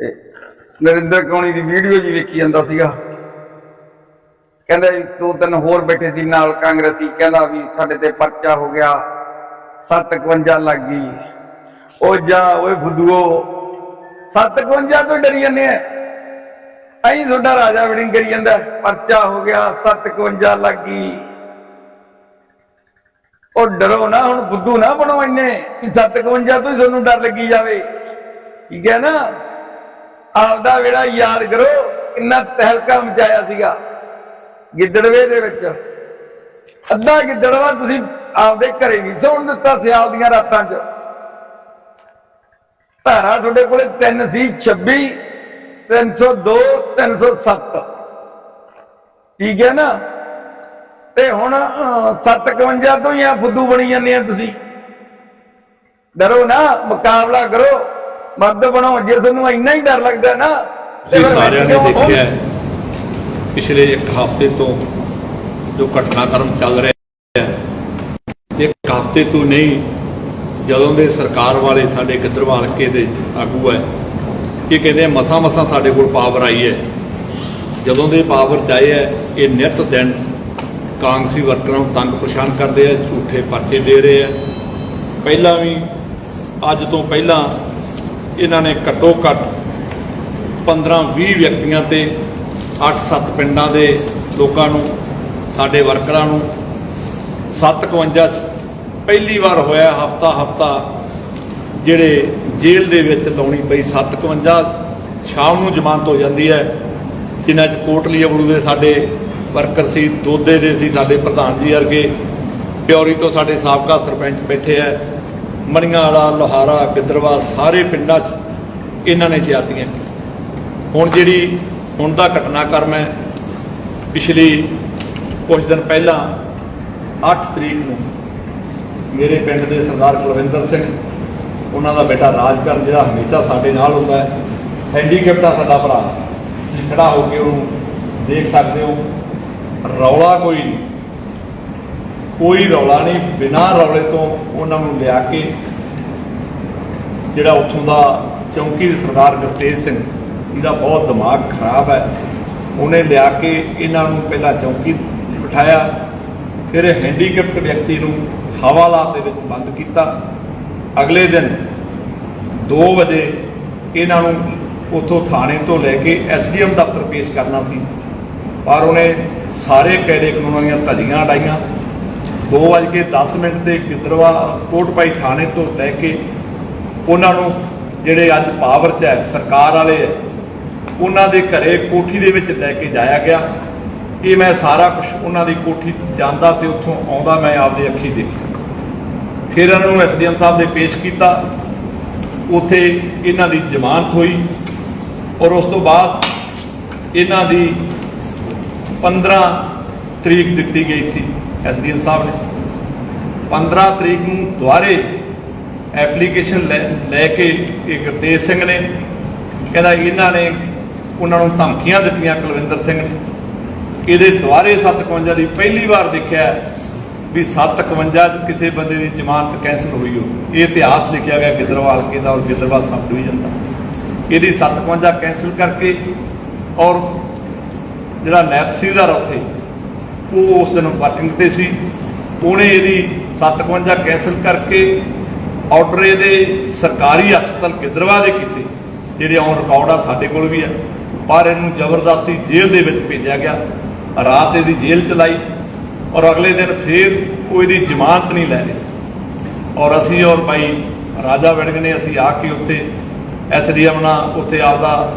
ਤੇ ਨਰਿੰਦਰ ਕੌਣੀ ਦੀ ਵੀਡੀਓ ਜੀ ਵੇਖੀ ਜਾਂਦਾ ਸੀਗਾ। ਕਹਿੰਦਾ ਦੋ ਤਿੰਨ ਹੋਰ ਬੈਠੇ ਸੀ ਨਾਲ ਕਾਂਗਰਸੀ, ਕਹਿੰਦਾ ਵੀ ਸਾਡੇ ਤੇ ਪਰਚਾ ਹੋ ਗਿਆ 751 ਲੱਗ ਗਈ। ਉਹ ਜਾ, ਓਏ ਫੁੱਦੂਓ 751 ਤੋਂ ਡਰੀ ਜਾਂਦੇ ਆ। ਐਂ ਤੁਹਾਡਾ ਰਾਜਾ ਵੜਿੰਗ ਕਰੀ ਜਾਂਦਾ, ਪਰਚਾ ਹੋ ਗਿਆ 751 ਲੱਗ ਗਈ। ਉਹ ਡਰੋ ਨਾ, ਹੁਣ ਬੁੱਧੂ ਨਾ ਬਣੋ ਇੰਨੇ, ਕਿ 751 ਤੋਂ ਹੀ ਤੁਹਾਨੂੰ ਡਰ ਲੱਗੀ ਜਾਵੇ। ਠੀਕ ਹੈ ਨਾ? ਆਪਦਾ ਵੇੜਾ ਯਾਦ ਕਰੋ ਕਿੰਨਾ ਤਹਿਲਕਾ ਮਚਾਇਆ ਸੀਗਾ। ਗਿੱਦੜਵੇ ਦੇ ਵਿੱਚ। ਅੱਧਾ ਗਿੱਦੜਵਾ ਤੁਸੀਂ ਆਪਦੇ ਘਰੇ ਨਹੀਂ ਸੌਣ ਦਿੱਤਾ ਸਿਆਲ ਦੀਆਂ ਰਾਤਾਂ 'ਚ। ਧਾਰਾ ਤੁਹਾਡੇ ਕੋਲੇ ਤਿੰਨ ਸੀ 26 302 307 ਠੀਕ ਹੈ ਨਾ? ਤੇ ਹੁਣ ਅਹ, 751 ਤੋਂ ਹੀ ਆ ਫੁੱਦੂ ਬਣੀ ਜਾਂਦੇ ਆ ਤੁਸੀਂ। ਡਰੋ ਨਾ ਮੁਕਾਬਲਾ ਕਰੋ। ਮਰਦ ਬਣੋ ਜੇ ਤੁਹਾਨੂੰ ਇੰਨਾ ਹੀ ਡਰ ਲੱਗਦਾ ਨਾ। ਤੁਸੀਂ ਸਾਰਿਆਂ ਨੇ ਦੇਖਿਆ ਹੈ, ਪਿਛਲੇ ਇੱਕ ਹਫ਼ਤੇ ਤੋਂ ਜੋ ਘਟਨਾਕ੍ਰਮ ਚੱਲ ਰਿਹਾ ਹੈ ਇੱਕ ਹਫ਼ਤੇ ਤੋਂ ਨਹੀਂ ਜਦੋਂ ਦੇ ਸਰਕਾਰ ਵਾਲੇ ਸਾਡੇ ਗਿੱਦੜਵਾਲ ਹਲਕੇ ਦੇ ਆਗੂ ਹੈ ਇਹ ਕਹਿੰਦੇ ਮਸਾ ਮਸਾ ਸਾਡੇ ਕੋਲ ਪਾਵਰ ਆਈ ਹੈ। ਜਦੋਂ ਦੇ ਪਾਵਰ 'ਚ ਆਏ ਹੈ ਇਹ ਨਿਤ ਦਿਨ ਕਾਂਗਸੀ ਵਰਕਰਾਂ ਨੂੰ ਤੰਗ ਪਰੇਸ਼ਾਨ ਕਰਦੇ ਆ ਝੂਠੇ ਪਰਚੇ ਦੇ ਰਹੇ ਆ। ਪਹਿਲਾਂ ਵੀ ਅੱਜ ਤੋਂ ਪਹਿਲਾਂ ਇਹਨਾਂ ਨੇ ਘੱਟੋ ਘੱਟ 15-20 ਵਿਅਕਤੀਆਂ ਤੇ 8-7 ਪਿੰਡਾਂ ਦੇ ਲੋਕਾਂ ਨੂੰ, ਸਾਡੇ ਵਰਕਰਾਂ ਨੂੰ 751 ਚ ਪਹਿਲੀ ਵਾਰ ਹੋਇਆ ਹਫਤਾ ਹਫਤਾ ਜਿਹੜੇ ਜੇਲ੍ਹ ਦੇ ਵਿੱਚ ਲਾਉਣੀ ਪਈ 751 ਸ਼ਾਮ ਨੂੰ ਜ਼ਮਾਨਤ ਹੋ ਜਾਂਦੀ ਹੈ। ਜਿਨ੍ਹਾਂ ਚ ਕੋਟਲੀ ਅਬਲੂ ਦੇ ਸਾਡੇ ਵਰਕਰ ਸੀ, ਦੋਦੇ ਦੇ ਸੀ ਸਾਡੇ ਪ੍ਰਧਾਨ ਜੀ ਵਰਗੇ। ਪਿਉਰੀ ਤੋਂ ਸਾਡੇ ਸਾਬਕਾ ਸਰਪੰਚ ਬੈਠੇ ਆ ਮਣੀਆਂ ਵਾਲਾ, ਲੋਹਾਰਾ, ਗਿੱਦੜਵਾ, ਸਾਰੇ ਪਿੰਡਾਂ 'ਚ ਇਹਨਾਂ ਨੇ ਜਿਆਤੀਆਂ ਹੁਣ ਜਿਹੜੀ ਹੁਣ ਦਾ ਘਟਨਾਕ੍ਰਮ ਹੈ, ਪਿਛਲੀ ਕੁਝ ਦਿਨ ਪਹਿਲਾਂ 8 ਤਰੀਕ ਨੂੰ ਮੇਰੇ ਪਿੰਡ ਦੇ ਸਰਦਾਰ ਕੁਲਵਿੰਦਰ ਸਿੰਘ, ਉਹਨਾਂ ਦਾ ਬੇਟਾ ਰਾਜਕਰਨ ਜਿਹੜਾ ਹਮੇਸ਼ਾ ਸਾਡੇ ਨਾਲ ਹੁੰਦਾ ਹੈ, ਹੈਂਡੀਕੈਪਟ ਆ ਸਾਡਾ ਭਰਾ ਤੁਸੀਂ ਖੜਾ ਹੋ ਕੇ ਉਹਨੂੰ ਦੇਖ ਸਕਦੇ ਹੋ, ਰੌਲਾ ਕੋਈ ਨਹੀਂ। ਕੋਈ ਰੌਲਾ ਨਹੀਂ, ਬਿਨਾਂ ਰੌਲੇ ਤੋਂ ਉਹਨਾਂ ਨੂੰ ਲਿਆ ਕੇ ਜਿਹੜਾ ਉੱਥੋਂ ਦਾ ਚੌਂਕੀ ਦੇ ਸਰਦਾਰ ਗੁਰਤੇਜ ਸਿੰਘ, ਇਹਦਾ ਬਹੁਤ ਦਿਮਾਗ ਖਰਾਬ ਹੈ। ਉਹਨੇ ਲਿਆ ਕੇ ਇਹਨਾਂ ਨੂੰ ਪਹਿਲਾਂ ਚੌਂਕੀ ਬਿਠਾਇਆ, ਫਿਰ ਇਹ ਹੈਂਡੀਕੈਪਟ ਵਿਅਕਤੀ ਨੂੰ ਹਵਾਲਾਤ ਦੇ ਵਿੱਚ ਬੰਦ ਕੀਤਾ। ਅਗਲੇ ਦਿਨ 2 ਵਜੇ ਇਹਨਾਂ ਨੂੰ ਉੱਥੋਂ ਥਾਣੇ ਤੋਂ ਲੈ ਕੇ ਐਸਡੀਐਮ ਦਫ਼ਤਰ ਪੇਸ਼ ਕਰਨਾ ਸੀ। ਪਰ ਉਹਨੇ ਸਾਰੇ ਕਾਇਦੇ ਕਾਨੂੰਨਾਂ ਦੀਆਂ ਧੱਜੀਆਂ ਉਡਾਈਆਂ। 2:10 ਮਿੰਟ ਤੇ ਗਿੱਦੜਵਾ ਕੋਟਪਾਈ ਥਾਣੇ ਤੋਂ ਲੈ ਕੇ ਉਹਨਾਂ ਨੂੰ ਜਿਹੜੇ ਅੱਜ ਪਾਵਰ 'ਚ ਹੈ, ਸਰਕਾਰ ਵਾਲੇ ਹੈ, ਉਹਨਾਂ ਦੇ ਘਰੇ ਕੋਠੀ ਦੇ ਵਿੱਚ ਲੈ ਕੇ ਜਾਇਆ ਗਿਆ। ਇਹ ਮੈਂ ਸਾਰਾ ਕੁਝ ਉਹਨਾਂ ਦੀ ਕੋਠੀ ਜਾਂਦਾ ਤੇ ਉੱਥੋਂ ਆਉਂਦਾ ਮੈਂ ਆਪਦੀ ਅੱਖੀ ਦੇਖਿਆ। ਫਿਰ ਇਹਨਾਂ ਨੂੰ ਐਸਡੀਐਮ ਸਾਹਿਬ ਦੇ ਪੇਸ਼ ਕੀਤਾ। ਉੱਥੇ ਇਹਨਾਂ ਦੀ ਜ਼ਮਾਨਤ ਹੋਈ ਔਰ ਉਸ ਤੋਂ ਬਾਅਦ ਇਹਨਾਂ ਦੀ 15 ਤਰੀਕ ਦਿੱਤੀ ਗਈ ਸੀ। ਐਸਡੀਐਮ ਸਾਹਿਬ ਨੇ। 15 ਤਰੀਕ ਨੂੰ ਦੁਬਾਰੇ ਐਪਲੀਕੇਸ਼ਨ ਲੈ ਲੈ ਕੇ ਇਹ ਗੁਰਤੇਜ ਸਿੰਘ ਨੇ, ਕਹਿੰਦਾ ਇਹਨਾਂ ਨੇ ਉਹਨਾਂ ਨੂੰ ਧਮਕੀਆਂ ਦਿੱਤੀਆਂ ਕੁਲਵਿੰਦਰ ਸਿੰਘ ਨੇ। ਇਹਦੇ ਦੁਬਾਰੇ 751 ਦੀ ਪਹਿਲੀ ਵਾਰ ਦੇਖਿਆ ਵੀ 751 ਚ ਕਿਸੇ ਬੰਦੇ ਦੀ ਜ਼ਮਾਨਤ ਕੈਂਸਲ ਹੋਈ ਹੋ ਇਹ ਇਤਿਹਾਸ ਲਿਖਿਆ ਗਿਆ ਗਿੱਦਰਵਾਲ ਕੇ ਦਾ ਔਰ ਗਿੱਦੜਵਾਲ ਸਬ ਡਿਵੀਜ਼ਨ ਦਾ। ਇਹਦੀ 751 ਕੈਂਸਲ ਕਰਕੇ ਔਰ ਜਿਹੜਾ ਨੈਬ ਸੀਦਾਰ ਉੱਥੇ ਉਹ ਉਸ ਦਿਨ ਵਰਕਿੰਗ ਤੇ ਸੀ। ਉਹਨੇ ਇਹਦੀ 751 ਕੈਂਸਲ ਕਰਕੇ ਆਰਡਰ ਇਹਦੇ ਸਰਕਾਰੀ ਹਸਪਤਾਲ ਕਿਦਰਵਾ ਦੇ ਕੀਤੇ, ਜਿਹੜੇ ਔਨ ਰਿਕਾਰਡ ਆ, ਸਾਡੇ ਕੋਲ ਵੀ ਆ। ਪਰ ਇਹਨੂੰ ਜ਼ਬਰਦਸਤੀ ਜੇਲ੍ਹ ਦੇ ਵਿੱਚ ਭੇਜਿਆ ਗਿਆ। ਰਾਤ ਇਹਦੀ ਜੇਲ੍ਹ ਚਲਾਈ ਔਰ ਅਗਲੇ ਦਿਨ ਫੇਰ ਉਹ ਇਹਦੀ ਜ਼ਮਾਨਤ ਨਹੀਂ ਲੈ ਰਹੇ। ਔਰ ਅਸੀਂ ਔਰ ਭਾਈ ਰਾਜਾ ਵੜਗ ਨੇ ਅਸੀਂ ਆ ਕੇ ਉੱਥੇ ਐਸਡੀਐਮ ਨਾਲ ਉੱਥੇ ਆਪਦਾ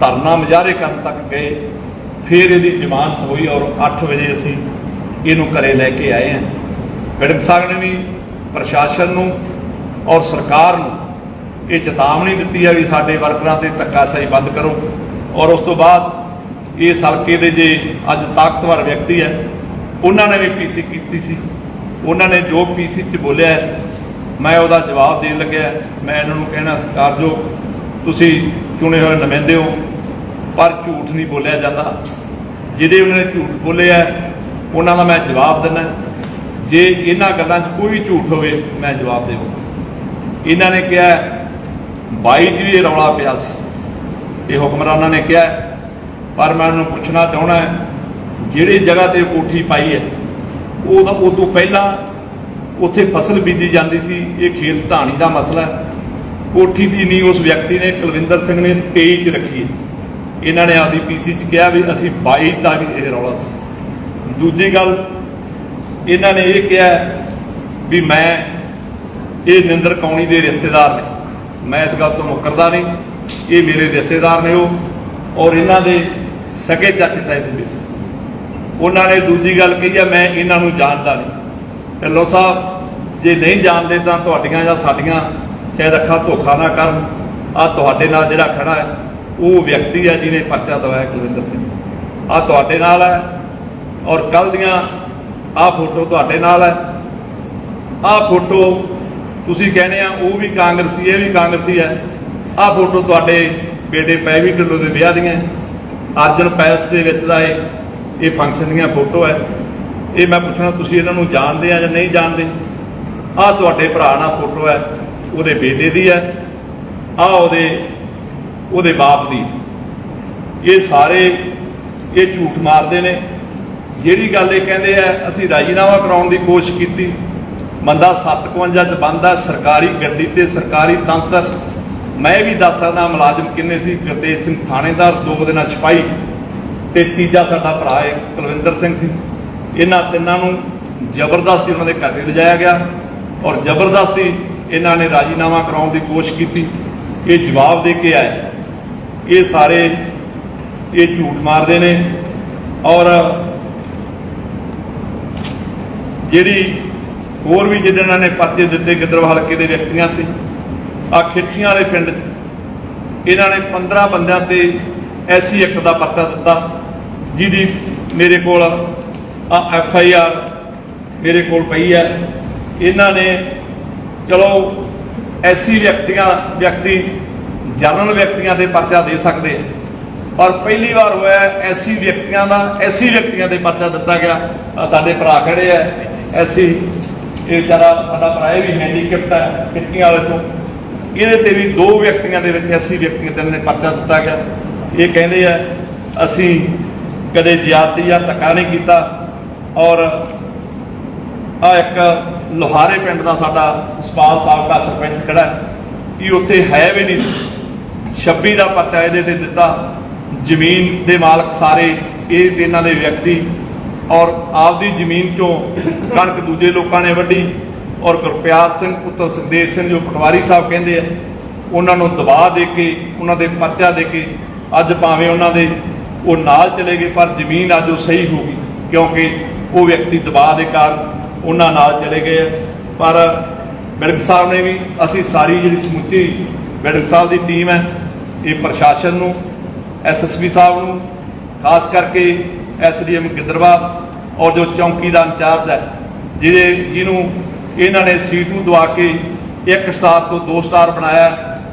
ਧਰਨਾ ਮੁਜ਼ਾਹਰੇ ਕਰਨ ਤੱਕ ਗਏ। ਫਿਰ ਇਹਦੀ ਜ਼ਮਾਨਤ ਹੋਈ ਔਰ 8 ਵਜੇ ਅਸੀਂ ਇਹਨੂੰ ਘਰੇ ਲੈ ਕੇ ਆਏ ਹਾਂ। ਵਿੜਗ ਸਾਹਿਬ ਨੇ ਵੀ ਪ੍ਰਸ਼ਾਸਨ ਨੂੰ ਔਰ ਸਰਕਾਰ ਨੂੰ ਇਹ ਚੇਤਾਵਨੀ ਦਿੱਤੀ ਹੈ ਵੀ ਸਾਡੇ ਵਰਕਰਾਂ ਤੇ ਧੱਕਾਸ਼ਾਹੀ ਬੰਦ ਕਰੋ। ਔਰ ਉਸ ਤੋਂ ਬਾਅਦ ਇਸ ਹਲਕੇ ਦੇ ਜੇ ਅੱਜ ਤਾਕਤਵਰ ਵਿਅਕਤੀ ਹੈ, ਉਹਨਾਂ ਨੇ ਵੀ ਪੀਸੀ ਕੀਤੀ ਸੀ। ਉਹਨਾਂ ਨੇ ਜੋ ਪੀਸੀ 'ਚ ਬੋਲਿਆ ਮੈਂ ਉਹਦਾ ਜਵਾਬ ਦੇਣ ਲੱਗਿਆ। ਮੈਂ ਇਹਨਾਂ ਨੂੰ ਕਹਿਣਾ, ਸਰਕਾਰ ਜੋ ਤੁਸੀਂ ਚੁਣੇ ਹੋਏ ਨੁਮਾਇੰਦੇ ਹੋ ਪਰ ਝੂਠ ਨਹੀਂ ਬੋਲਿਆ ਜਾਂਦਾ। ਜਿਹੜੇ ਉਹਨਾਂ ਨੇ ਝੂਠ ਬੋਲਿਆ, ਉਹਨਾਂ ਦਾ ਮੈਂ ਜਵਾਬ ਦਿੰਦਾ। ਜੇ ਇਹਨਾਂ ਗੱਲਾਂ 'ਚ ਕੋਈ ਝੂਠ ਹੋਵੇ, ਮੈਂ ਜਵਾਬ ਦੇਵਾਂ ਇਹਨਾਂ ਨੇ ਕਿਹਾ 22 ਚ ਵੀ ਇਹ ਰੌਲਾ ਪਿਆ ਸੀ। ਇਹ ਹੁਕਮਰਾਨਾਂ ਨੇ ਕਿਹਾ। ਪਰ ਮੈਂ ਉਹਨੂੰ ਪੁੱਛਣਾ ਚਾਹਣਾ ਹੈ, ਜਿਹੜੀ ਜਗ੍ਹਾ ਤੇ ਕੋਠੀ ਪਾਈ ਹੈ ਉਹਦਾ ਉਹ ਤੋਂ ਪਹਿਲਾਂ ਉੱਥੇ ਫਸਲ ਬੀਜੀ ਜਾਂਦੀ ਸੀ। ਇਹ ਖੇਤ ਢਾਣੀ ਦਾ ਮਸਲਾ ਕੋਠੀ ਦੀ ਨੀਂਹ ਉਸ ਵਿਅਕਤੀ ਨੇ, ਕੁਲਵਿੰਦਰ ਸਿੰਘ ਨੇ 23 ਚ ਰੱਖੀ ਹੈ। ਇਹਨਾਂ ਨੇ ਆਪਦੀ ਪੀਸੀ ਚ ਕਿਹਾ ਵੀ ਅਸੀਂ 22 ਤੱਕ ਇਹ ਰੌਲਾ ਸੀ। ਦੂਜੀ ਗੱਲ, ਇਹਨਾਂ ਨੇ ਇਹ ਕਿਹਾ ਵੀ ਮੈਂ ਇਹ ਨਿੰਦਰ ਕੌਣੀ ਦੇ ਰਿਸ਼ਤੇਦਾਰ ਨੇ। ਮੈਂ ਇਸ ਗੱਲ ਤੋਂ ਮੁੱਕਰਦਾ ਨਹੀਂ, ਇਹ ਮੇਰੇ ਰਿਸ਼ਤੇਦਾਰ ਨੇ ਉਹ, ਔਰ ਇਹਨਾਂ ਦੇ ਸਕੇ ਚਾਚੇ ਤਾਏ ਦੇ ਉਹਨਾਂ ਨੇ ਦੂਜੀ ਗੱਲ ਕਹੀ ਆ, ਮੈਂ ਇਹਨਾਂ ਨੂੰ ਜਾਣਦਾ ਨਹੀਂ। ਢਿੱਲੋਂ ਸਾਹਿਬ, ਜੇ ਨਹੀਂ ਜਾਣਦੇ ਤਾਂ ਤੁਹਾਡੀਆਂ ਜਾਂ ਸਾਡੀਆਂ ਸ਼ਾਇਦ ਅੱਖਾਂ ਧੋਖਾ ਨਾ ਕਰਨ। ਆ ਤੁਹਾਡੇ ਨਾਲ ਜਿਹੜਾ ਖੜਾ ਹੈ ਉਹ ਵਿਅਕਤੀ ਹੈ ਜਿਹਨੇ ਪਰਚਾ ਦਵਾਇਆ ਕੁਲਵਿੰਦਰ ਸਿੰਘ। ਆ ਤੁਹਾਡੇ ਨਾਲ ਹੈ ਔਰ ਕੱਲ ਦੀਆਂ ਆ ਫੋਟੋ ਤੁਹਾਡੇ ਨਾਲ ਹੈ। ਆ ਫੋਟੋ ਤੁਸੀਂ ਕਹਿੰਦੇ ਆ, ਉਹ ਵੀ ਕਾਂਗਰਸੀ, ਇਹ ਵੀ ਕਾਂਗਰਸੀ ਹੈ। ਆ ਫੋਟੋ ਤੁਹਾਡੇ ਬੇਟੇ ਪੈਵੀ ਢਿੱਲੋਂ ਦੇ ਵਿਆਹ ਦੀਆਂ ਅਰਜਨ ਪੈਲਸ ਦੇ ਵਿੱਚ ਦਾ ਇਹ ਇਹ ਫੰਕਸ਼ਨ ਦੀਆਂ ਫੋਟੋ ਹੈ। ਇਹ ਮੈਂ ਪੁੱਛਣਾ, ਤੁਸੀਂ ਇਹਨਾਂ ਨੂੰ ਜਾਣਦੇ ਆ ਜਾਂ ਨਹੀਂ ਜਾਣਦੇ? ਆ ਤੁਹਾਡੇ ਭਰਾ ਨਾਲ ਫੋਟੋ ਹੈ, ਉਹਦੇ ਬੇਟੇ ਦੀ ਹੈ। ਆ ਉਹਦੇ ਉਹਦੇ ਬਾਪ ਦੀ। ਇਹ ਸਾਰੇ ਇਹ ਝੂਠ ਮਾਰਦੇ ਨੇ। ਜਿਹੜੀ ਗੱਲ ਇਹ ਕਹਿੰਦੇ ਆ, ਅਸੀਂ ਰਾਜੀਨਾਮਾ ਕਰਾਉਣ ਦੀ ਕੋਸ਼ਿਸ਼ ਕੀਤੀ। ਮੰਦਾ 751 ਚ ਬੰਦਾ, ਸਰਕਾਰੀ ਗੱਡੀ ਤੇ ਸਰਕਾਰੀ ਤੰਤਰ। ਮੈਂ ਵੀ ਦੱਸ ਸਕਦਾ ਮੁਲਾਜ਼ਮ ਕਿੰਨੇ ਸੀ, ਗੁਰਤੇਜ ਸਿੰਘ ਥਾਣੇਦਾਰ, ਦੋ ਦਿਨਾਂ ਸਿਪਾਹੀ। ਤੇ ਤੀਜਾ ਸਾਡਾ ਭਰਾ ਹੈ ਕੁਲਵਿੰਦਰ ਸਿੰਘ ਸੀ। ਇਹਨਾਂ ਤਿੰਨਾਂ ਨੂੰ ਜ਼ਬਰਦਸਤੀ ਉਹਨਾਂ ਦੇ ਘਰ ਤੇ ਲਿਜਾਇਆ ਗਿਆ ਔਰ ਜ਼ਬਰਦਸਤੀ ਇਹਨਾਂ ਨੇ ਰਾਜੀਨਾਮਾ ਕਰਾਉਣ ਦੀ ਕੋਸ਼ਿਸ਼ ਕੀਤੀ। ਇਹ ਜਵਾਬ ਦੇ ਕੇ ਆਏ। ਇਹ ਸਾਰੇ ਇਹ ਝੂਠ ਮਾਰਦੇ ਨੇ ਔਰ ਜਿਹੜੀ ਹੋਰ ਵੀ ਜਿਹਨਾਂ ਨੇ ਪਰਚੇ ਦਿੱਤੇ ਗਿੱਦੜਵਾ ਹਲਕੇ ਦੇ ਵਿਅਕਤੀਆਂ ਤੇ ਆ ਖਿੱਚੀਆਂ ਵਾਲੇ ਪਿੰਡ 'ਚ, ਇਹਨਾਂ ਨੇ 15 ਬੰਦਿਆਂ ਤੇ ਐਸੀ ਇੱਕ ਦਾ ਪਰਚਾ ਦਿੱਤਾ, ਜਿਹਦੀ ਮੇਰੇ ਕੋਲ ਆ ਐਫ ਆਈ ਆਰ ਮੇਰੇ ਕੋਲ ਪਈ ਹੈ। ਇਹਨਾਂ ਨੇ, ਚਲੋ, ਐਸੀ ਵਿਅਕਤੀਆਂ, ਵਿਅਕਤੀ ਜਨਰਲ ਵਿਅਕਤੀਆਂ ਦੇ ਪਰਚਾ ਦੇ ਸਕਦੇ ਔਰ ਪਹਿਲੀ ਵਾਰ ਹੋਇਆ ਐਸੀ ਵਿਅਕਤੀਆਂ ਦਾ, ਐਸੀ ਵਿਅਕਤੀਆਂ ਦੇ ਪਰਚਾ ਦਿੱਤਾ ਗਿਆ। ਸਾਡੇ ਭਰਾ ਖੜੇ ਆ। ਐਸੀ, ਇਹ ਵਿਚਾਰਾ ਸਾਡਾ ਭਰਾ ਇਹ ਵੀ ਹੈਂਡੀਕੈਪਟ ਹੈ ਕਿੱਟੀਆਂ ਵਾਲੇ ਤੋਂ। ਇਹਦੇ ਤੇ ਵੀ ਦੋ ਵਿਅਕਤੀਆਂ ਦੇ ਵਿੱਚ ਐਸੀ ਵਿਅਕਤੀਆਂ ਤੇ ਨੇ ਪਰਚਾ ਦਿੱਤਾ ਗਿਆ। ਇਹ ਕਹਿੰਦੇ ਆ, ਅਸੀਂ ਕਦੇ ਜ਼ਿਆਦਤੀ ਜਾਂ ਧੱਕਾ ਨਹੀਂ ਕੀਤਾ। ਔਰ ਆ ਇੱਕ ਲੋਹਾਰੇ ਪਿੰਡ ਦਾ ਸਾਡਾ ਸਪਾਲ ਸਾਹਿਬ ਦਾ ਸਰਪੰਚ ਖੜਾ। ਹੈ ਕਿ ਉੱਥੇ ਹੈ ਵੀ ਨਹੀਂ। 26 ਦਾ ਪਰਚਾ ਇਹਦੇ ਤੇ ਦਿੱਤਾ। ਜ਼ਮੀਨ ਦੇ ਮਾਲਕ ਸਾਰੇ, ਇਹ ਇਹਨਾਂ ਦੇ ਵਿਅਕਤੀ। ਔਰ ਆਪਦੀ ਜ਼ਮੀਨ ਚੋਂ ਕਣਕ ਦੂਜੇ ਲੋਕਾਂ ਨੇ ਵੱਢੀ। ਔਰ ਗੁਰਪਿਆਰ ਸਿੰਘ, ਪੁੱਤਰ ਸੁਖਦੇਵ ਸਿੰਘ ਜੋ ਪਟਵਾਰੀ ਸਾਹਿਬ ਕਹਿੰਦੇ ਆ, ਉਹਨਾਂ ਨੂੰ ਦਬਾਅ ਦੇ ਕੇ, ਉਹਨਾਂ ਦੇ ਪਰਚਾ ਦੇ ਕੇ ਅੱਜ ਭਾਵੇਂ ਉਹਨਾਂ ਦੇ ਉਹ ਨਾਲ ਚਲੇ ਗਏ, ਪਰ ਜ਼ਮੀਨ ਅੱਜ ਉਹ ਸਹੀ ਹੋ ਗਈ। ਕਿਉਂਕਿ ਉਹ ਵਿਅਕਤੀ ਦਬਾਅ ਦੇ ਕਾਰਨ ਉਹਨਾਂ ਨਾਲ ਚਲੇ ਗਏ ਆ। ਪਰ ਬਿਲਕ ਸਾਹਿਬ ਨੇ ਵੀ, ਅਸੀਂ ਸਾਰੀ ਜਿਹੜੀ ਸਮੁੱਚੀ ਬਿਲਕ ਸਾਹਿਬ ਦੀ ਟੀਮ ਹੈ ਇਹ ਪ੍ਰਸ਼ਾਸਨ ਨੂੰ ਐਸਐਸਪੀ ਸਾਹਿਬ ਨੂੰ, ਖਾਸ ਕਰਕੇ ਐਸਡੀਐਮ ਗਿੱਦਰਵਾ ਔਰ ਜੋ ਚੌਂਕੀ ਦਾ ਇੰਚਾਰਜ ਹੈ, ਜਿਹਦੇ, ਜਿਹਨੂੰ ਇਹਨਾਂ ਨੇ ਸੀਟੂ ਦਵਾ ਕੇ ਇੱਕ ਸਟਾਰ ਤੋਂ ਦੋ ਸਟਾਰ ਬਣਾਇਆ,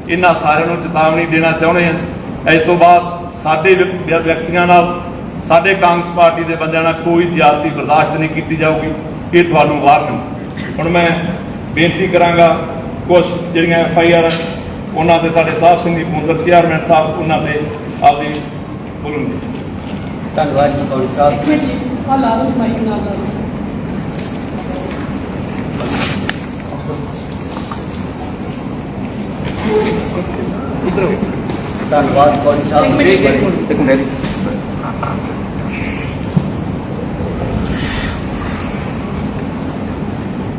ਇਹਨਾਂ ਸਾਰਿਆਂ ਨੂੰ ਚੇਤਾਵਨੀ ਦੇਣਾ ਚਾਹੁੰਦੇ ਆ ਇਸ ਤੋਂ ਬਾਅਦ ਸਾਡੇ ਵਿਅਕਤੀਆਂ ਨਾਲ ਸਾਡੇ ਕਾਂਗਰਸ ਪਾਰਟੀ ਦੇ ਬੰਦਿਆਂ ਨਾਲ ਕੋਈ ਜ਼ਿਆਦਤੀ ਬਰਦਾਸ਼ਤ ਨਹੀਂ ਕੀਤੀ ਜਾਊਗੀ, ਇਹ ਤੁਹਾਨੂੰ ਵਾਰਨ ਹੁਣ ਮੈਂ ਬੇਨਤੀ ਕਰਾਂਗਾ ਕੁਝ ਜਿਹੜੀਆਂ ਐਫ ਆਈ ਆਰ ਉਹਨਾਂ ਤੇ ਸਾਡੇ ਸਾਹਿਬ ਸਿੰਘ ਦੀ ਮੁੰਦਰ ਚੇਅਰਮੈਨ ਸਾਹਿਬ ਉਹਨਾਂ ਤੇ ਆਪਦੀ ਬੋਲਣਗੇ। ਧੰਨਵਾਦ ਜੀ ਕੌੜੀ ਸਾਹਿਬ। ਆ ਲਾ ਲਓ ਮਾਈਕ ਨਾਲ। ਲਾ ਲਓ ਧੰਨਵਾਦ ਕੌੜੀ ਸਾਹਿਬ। ਇੱਕ ਮਿੰਟ।